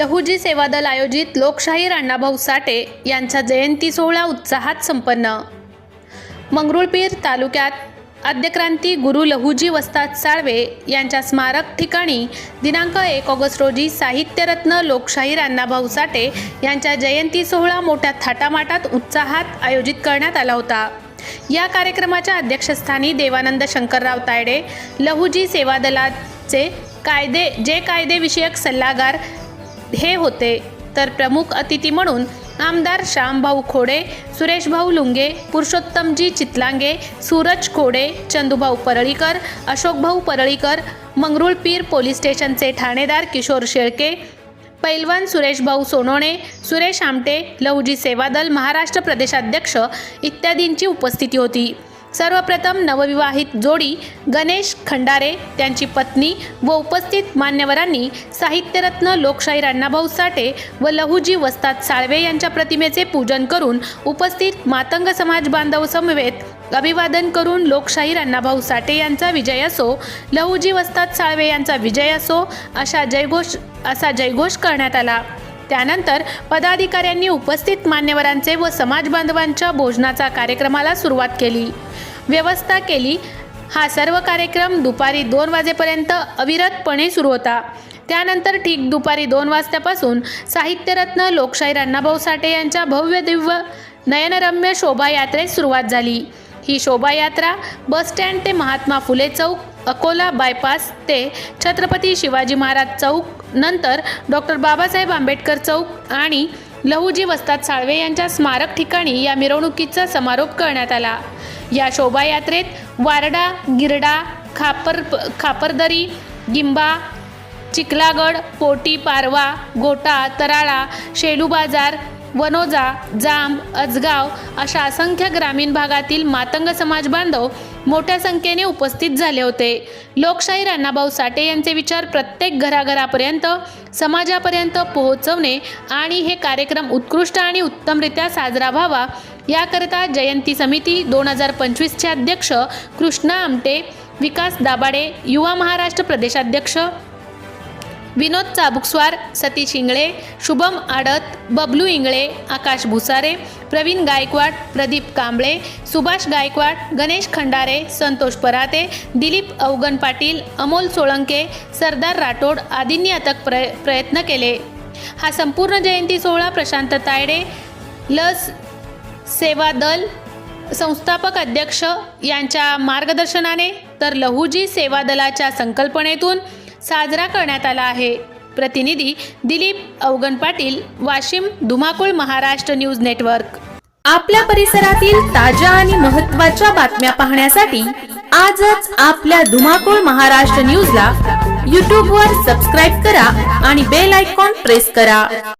लहुजी सेवा दल आयोजित लोकशाहीर अण्णाभाऊ साठे यांचा जयंती सोहळा उत्साहात संपन्न. मंगरुळपीर तालुक्यात आद्यक्रांती गुरु लहुजी वस्ताद साळवे यांच्या स्मारक ठिकाणी दिनांक एक ऑगस्ट रोजी साहित्यरत्न लोकशाहीर अण्णाभाऊ साठे यांच्या जयंती सोहळा मोठ्या थाटामाटात उत्साहात आयोजित करण्यात आला होता. या कार्यक्रमाच्या अध्यक्षस्थानी देवानंद शंकरराव तायडे लहुजी सेवा दलाचे कायदे जे कायदेविषयक सल्लागार हे होते. तर प्रमुख अतिथी म्हणून आमदार श्यामभाऊ खोडे सुरेशभाऊ लुंगे पुरुषोत्तमजी चितलांगे सूरज खोडे चंदूभाऊ परळीकर अशोकभाऊ परळीकर मंगरुळपीर पोलीस स्टेशनचे ठाणेदार किशोर शेळके पैलवान सुरेशभाऊ सोनोणे सुरेश आमटे लहुजी सेवादल महाराष्ट्र प्रदेशाध्यक्ष इत्यादींची उपस्थिती होती. सर्वप्रथम नवविवाहित जोडी गणेश खंडारे त्यांची पत्नी व उपस्थित मान्यवरांनी साहित्यरत्न लोकशाहीर अण्णाभाऊ साठे व लहुजी वस्ताद साळवे यांच्या प्रतिमेचे पूजन करून उपस्थित मातंग समाज बांधव समवेत अभिवादन करून लोकशाहीर अण्णाभाऊ साठे यांचा विजय असो लहुजी वस्ताद साळवे यांचा विजय असो अशा जयघोष असा जयघोष करण्यात आला. त्यानंतर पदाधिकाऱ्यांनी उपस्थित मान्यवरांचे व समाजबांधवांच्या भोजनाचा कार्यक्रमाला सुरुवात केली. व्यवस्था केली. हा सर्व कार्यक्रम दुपारी दोन वाजेपर्यंत अविरतपणे सुरू होता. त्यानंतर ठीक दुपारी दोन वाजतापासून साहित्यरत्न लोकशाहीर अण्णाभाऊ साठे यांच्या भव्य दिव्य नयनरम्य शोभायात्रेस सुरुवात झाली. ही शोभायात्रा बसस्टँड ते महात्मा फुले चौक अकोला बायपास ते छत्रपती शिवाजी महाराज चौक नंतर डॉक्टर बाबासाहेब आंबेडकर चौक आणि लहुजी वस्ताद साळवे यांच्या स्मारक ठिकाणी या मिरवणुकीचा समारोप करण्यात आला. या शोभायात्रेत वारडा गिरडा खापर खापरदरी गिंबा चिखलागड पोटी पारवा गोटा तराळा शेलू बाजार वनोजा जांब अजगाव अशा असंख्य ग्रामीण भागातील मातंग समाज बांधव मोठ्या संख्येने उपस्थित झाले होते. लोकशाहीर अण्णाभाऊ साठे यांचे विचार प्रत्येक घराघरापर्यंत समाजापर्यंत पोहोचवणे आणि हे कार्यक्रम उत्कृष्ट आणि उत्तमरित्या साजरा व्हावा याकरिता जयंती समिती दोन हजार पंचवीसचे अध्यक्ष कृष्णा आमटे विकास दाभाडे युवा महाराष्ट्र प्रदेशाध्यक्ष विनोद चाबुकस्वार सतीश इंगळे शुभम आडत बबलू इंगळे आकाश भुसारे प्रवीण गायकवाड प्रदीप कांबळे सुभाष गायकवाड गणेश खंडारे संतोष पराते दिलीप अवगण पाटील अमोल सोळंके सरदार राठोड आदींनी अथक प्रय प्रयत्न केले. हा संपूर्ण जयंती सोहळा प्रशांत तायडे लस सेवा दल संस्थापक अध्यक्ष यांच्या मार्गदर्शनाने तर लहुजी सेवा दलाच्या संकल्पनेतून साजरा करण्यात आला आहे. प्रतिनिधी दिलीप अवगण पाटील वाशिम धुमाकूळ महाराष्ट्र न्यूज नेटवर्क. आपल्या परिसरातील ताज्या आणि महत्त्वाच्या बातम्या पाहण्यासाठी आजच आपल्या धुमाकूळ महाराष्ट्र न्यूजला यूट्यूबवर सबस्क्राईब करा आणि बेल आयकॉन प्रेस करा.